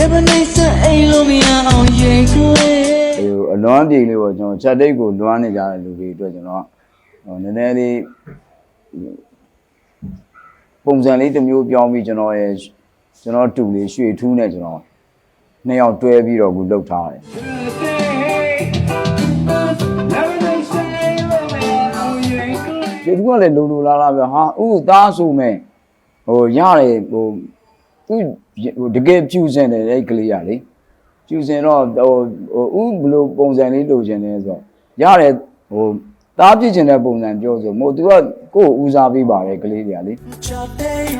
မြေပနေစအိမ်လို့မရအောင်ရင်ခွေဟိုအလွမ်းပြေလေးပေါ့ကျွန်တော်ချက်တိတ်ကိုလွမ်းနေကြတဲ့လူတွေအတွက်ကျွန်တော်ဟိုနည်းနည်းလေးပုံစံလေးတစ်မျိုးပြောင်းပြီးကျွန်တော်ရဲ့ကျွန်တော်တူလေးရွှေထူးနဲ့ကျွန်တော်နှစ်ယောက်တွဲပြီးတော့ခုလှုပ်ထားတယ်ရွှေထူးကလည်းလုံလုံလားလားပြောဟာဥသားဆိုမဲ့ဟိုရတယ်ဟို သူဟိုတကယ်ဖြူစင်တယ်အဲ့ကလေးရလေကျူစင်တော့ဟိုဟိုဥဘလို့ပုံစံလေးလိုချင်တယ်ဆိုတော့ရတယ်ဟိုတားပြစ်ချင်တဲ့ပုံစံပြောဆိုမို့ तू ကကိုယ့်ကိုဦးစားပေးပါတယ်ကလေးတွေကလေချာတေး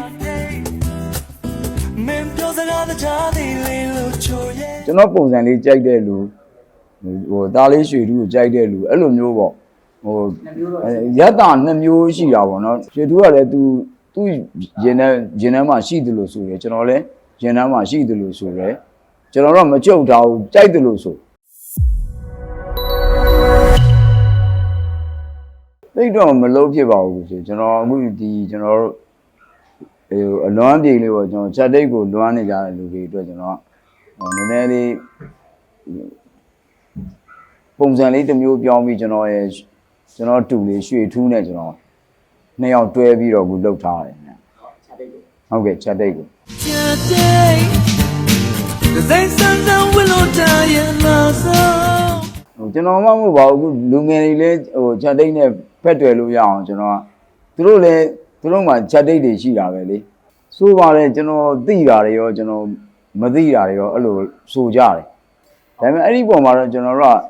မင်းပြောစကားတကြားသေးလေးလို့ချိုရဲ့ကျွန်တော်ပုံစံလေးကြိုက်တဲ့လူဟိုတားလေးရွှေတူကိုကြိုက်တဲ့လူအဲ့လိုမျိုးပေါ့ဟိုရက်တာနှစ်မျိုးရှိတာပေါ့နော်ရွှေတူကလည်း तू သူ့ရင်ထဲရင်ထဲမှာရှိတယ်လို့ဆိုရယ်ကျွန်တော်လည်းရင်ထဲမှာရှိတယ်လို့ဆိုရယ်ကျွန်တော်တော့မကြုတ်ထားဘူးကြိုက်တယ်လို့ဆိုသိတော့မလုံးဖြစ်ပါဘူးဆိုကျွန်တော်အခုဒီကျွန်တော်တို့ဟိုအလွမ်းပြေလေးပေါ့ကျွန်တော်ချက်တိတ်ကိုလွမ်းနေကြတဲ့လူတွေအတွက်ကျွန်တော်ဟိုနည်းနည်းလေးပုံစံလေးတစ်မျိုးပြောင်းပြီးကျွန်တော်ရဲ့ကျွန်တော်တူလေးရွှေထူးနဲ့ကျွန်တော် နှစ်ယောက်တွဲပြီးတော့ခုလှုပ်ထားတယ်ဟုတ်ကဲ့ချက်တိတ်ကိုချာတေးဒီဇိုင်းစမ်းစမ်းဝလို့တာရဲ့လာဆုံးဟိုကျွန်တော်မှမဟုတ်ပါဘူးအခုလူငယ်တွေလည်းဟိုချက်တိတ်နဲ့ဖက်တွယ်လို့ရအောင်ကျွန်တော်ကသူတို့လည်းသူတို့မှချက်တိတ်တွေရှိတာပဲလေဆိုပါတယ်ကျွန်တော်သိတာတွေရောကျွန်တော်မသိတာတွေရောအဲ့လိုဆိုကြတယ်ဒါပေမဲ့အဲ့ဒီပုံမှာတော့ကျွန်တော်တို့က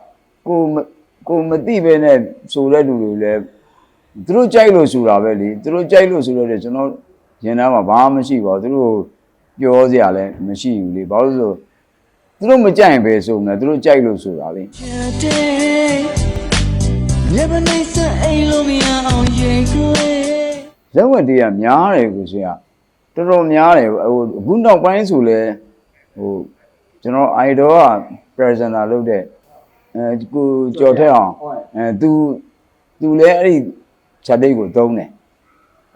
ကိုမကိုမသိပဲနဲ့ဆိုတဲ့လူတွေလည်း သူတို့ကြိုက်လို့ဆိုတာပဲလေသူတို့ကြိုက်လို့ဆိုတော့ကျွန်တော်ရင်ထဲမှာဘာမှမရှိပါဘူးသူတို့ပြောစရာလည်းမရှိဘူးလေဘာလို့လဲဆိုသူတို့မကြိုက်ရင်ပဲဆိုမယ်သူတို့ကြိုက်လို့ဆိုတာလေချာတေးမြေပနေစအိမ်လို့မရအောင်ရင်ခွေရက်ဝက်တေးကများတယ်ကိုရှင်ကတော်တော်များတယ်ဟိုအခုနောက်ပိုင်းဆိုလဲဟိုကျွန်တော် idol က presenter လုပ်တဲ့အဲကိုကြော်ထက်အောင်အဲ तू तू လဲအဲ့ဒီ ချက်တိတ်ကိုသုံးတယ်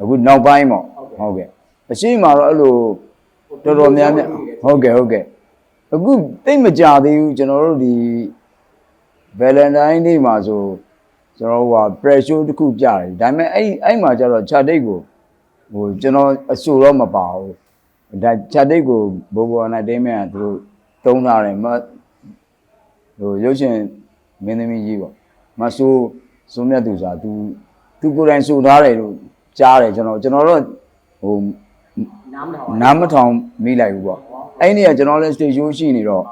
အခုနောက်ပိုင်းပေါ့ဟုတ်ကဲ့အရှိမတော့အဲ့လိုတော်တော်များများဟုတ်ကဲ့ဟုတ်ကဲ့အခုတိတ်မကြသေးဘူးကျွန်တော်တို့ဒီ Valentine Day မှာဆိုကျွန်တော်ဟို pressure တစ်ခုပြတယ်ဒါပေမဲ့အဲ့အဲ့မှာကျတော့ချက်တိတ်ကိုဟိုကျွန်တော်အဆူတော့မပါဘူးဒါချက်တိတ်ကိုဘောဘောနဲ့တင်းမဲ့ကသူတို့တုံးထားတယ်မဟိုရုပ်ရှင်မင်းသမီးကြီးပေါ့မဆူစုံမြတ်သူဆိုတာ तू သူကိုယ်တိုင်စုထားတယ်လို့ကြားတယ်ကျွန်တော်ကျွန်တော်တော့ဟိုနားမထောင်မိလိုက်ဘူးပေါ့အဲ့ဒီကကျွန်တော်လည်း stage show ရှိနေတော့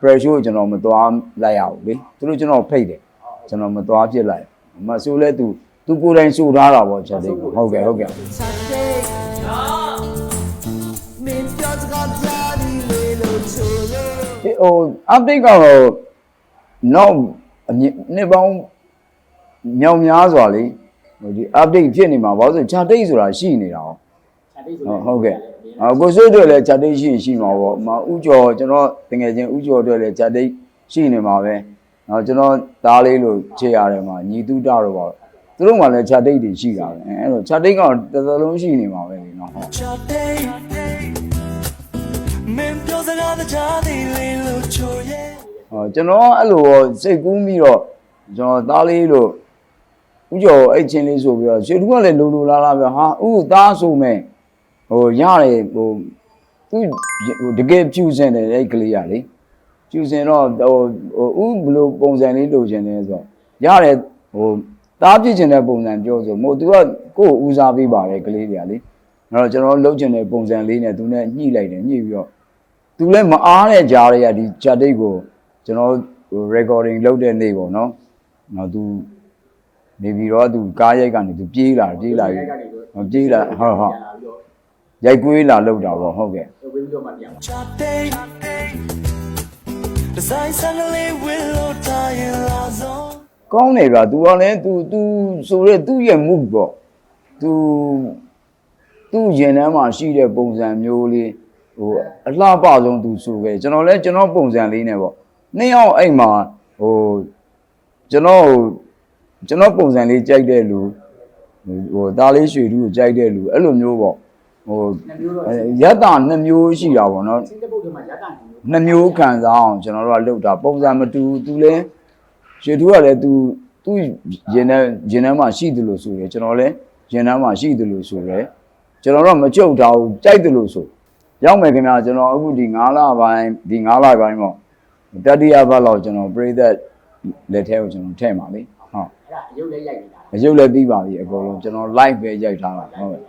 pressure ကိုကျွန်တော်မသွားလိုက်ရဘူးလေသူတို့ကျွန်တော်ဖိတ်တယ်ကျွန်တော်မသွားဖြစ်လိုက်မဆိုးလဲသူသူကိုယ်တိုင်စုထားတာပေါ့ချက်သိကိုဟုတ်ကဲ့ဟုတ်ကဲ့ဟို update ကတော့ now နှစ်ပေါင်းမြောင်များစွာလေး ဒီ update ဖြစ်နေမှာဘာလို့ဆိုချာတိတ်ဆိုတာရှိနေတာ哦ခြာတိတ်ဆိုဟုတ်ဟုတ်ကဲ့အကိုစိုးအတွက်လည်းဂျာတိတ်ရှိရှိမှာပေါ့မဥကျော်ကျွန်တော်တကယ်ချင်းဥကျော်အတွက်လည်းဂျာတိတ်ရှိနေမှာပဲနော်ကျွန်တော်သားလေးလို့ခြေရတယ်မှာညီတုတတော့ပေါ့သူတို့မှလည်းဂျာတိတ်တွေရှိတာပဲအဲအဲ့တော့ဂျာတိတ်ကတော့တစ်သလုံးရှိနေမှာပဲလေနော်ဟုတ်ချာတေးမင်းပြောစကားတကြားသေးလေးလို့ချိုရဲ့ဟောကျွန်တော်အဲ့လိုတော့စိတ်ကူးပြီးတော့ကျွန်တော်သားလေးလို့ ဥကျော်အဲ့ချင်းလေးဆိုပြီးတော့ရွှေတူကလည်းလုံလုံလားလားပဲဟာဥသားဆိုမဲ့ဟိုရတယ်ဟိုသူဟိုတကယ်ဖြူစင်တယ်အဲ့ကလေးရလေ ကျူစင်တော့ဟိုဟိုဥဘလို့ပုံစံလေးလိုချင်တယ်ဆိုတော့ရတယ်ဟိုတားပြစ်ချင်တဲ့ပုံစံပြောဆိုမို့ तू ကကိုယ့်ကိုဦးစားပေးပါတယ်ကလေးတွေကလေအဲ့တော့ကျွန်တော်လှုပ်ချင်တဲ့ပုံစံလေးနဲ့ तू နဲ့ညှိလိုက်တယ်ညှိပြီးတော့ तू လည်းမအားတဲ့ကြားတွေကဒီဂျာတိတ်ကိုကျွန်တော်ဟို recording လုပ်တဲ့နေ့ပေါ့နော်နော် तू နေပြီးတော့ तू ကားရိုက်ကနေ तू ပြေးလာပြေးလာပြီးဟောပြေးလာဟုတ်ဟုတ် လာပြီးတော့ ရိုက်ကွေးလာလောက်တာပေါ့ဟုတ်ကဲ့ ဝင်းပြီးတော့မှပြန်ပါ ချာတေးဒီဇိုင်းစမ်းလေးဝလို့တာရဲ့လာဆုံး ကောင်းတယ်ဗျာ तू ကလည်း तू तू ဆိုရဲသူ့ရဲ့ move ပေါ့ तू သူ့ရင်ထဲမှာရှိတဲ့ပုံစံမျိုးလေးဟိုအလှပဆုံး तू ဆိုခဲ့ကျွန်တော်လည်းကျွန်တော်ပုံစံလေးနဲ့ပေါ့နှစ်ယောက်အဲ့မှာဟိုကျွန်တော်ဟို ကျွန်တော်ပုံစံလေးကြိုက်တဲ့လူဟိုသားလေးရွှေတူကိုကြိုက်တဲ့လူအဲ့လိုမျိုးပေါ့ဟိုနှစ်မျိုးတော့အဲရတနှစ်မျိုးရှိတာပေါ့နော်ချင်းတဲ့ပုတ်တွေမှာရတာနေမျိုးနှစ်မျိုးခံစားအောင်ကျွန်တော်တို့ကလုပ်တာပုံစံမတူသူလဲရွှေတူကလည်းသူသူရင်ထဲရင်ထဲမှာရှိတယ်လို့ဆိုရယ်ကျွန်တော်လည်းရင်ထဲမှာရှိတယ်လို့ဆိုရယ်ကျွန်တော်တော့မကြုတ်တာဘူးကြိုက်တယ်လို့ဆိုရောက်မယ်ခင်ဗျာကျွန်တော်အခုဒီ9လပိုင်းဒီ9လပိုင်းပေါ့တတိယဘက်လောက်ကျွန်တော်ပြိသက်လက်ထဲကိုကျွန်တော်ထည့်ပါလေ ဟုတ်အဲ့ဒါအယုတ်လေးရိုက်နေတာအယုတ်လည်းပြီးပါပြီအကုန်လုံးကျွန်တော် live ပဲရိုက်ထားတာဟုတ်ကဲ့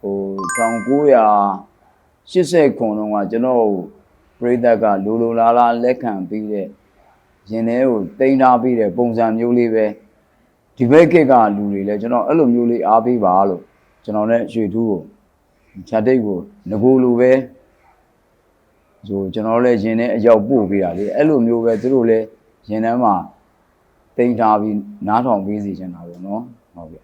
ဟို1980ခုတုန်းကကျွန်တော်ပြိသက်ကလိုလိုလားလားလက်ခံပြီးတဲ့ရင်ထဲကိုတင်ထားပြီးတဲ့ပုံစံမျိုးလေးပဲဒီဘက်ကကလူတွေလည်းကျွန်တော်အဲ့လိုမျိုးလေးအားပေးပါလို့ကျွန်တော်နဲ့ရွှေထူးကိုခြာတိတ်ကိုငကိုလိုပဲ ဆိုကျွန်တော်လည်းရင်ထဲအရောက်ပို့ပေးတာလေအဲ့လိုမျိုးပဲသူတို့လည်းရင်ထဲမှာတင်ထားပြီးနားထောင်ပေးစီချင်တာပေါ့နော်ဟုတ်ကဲ့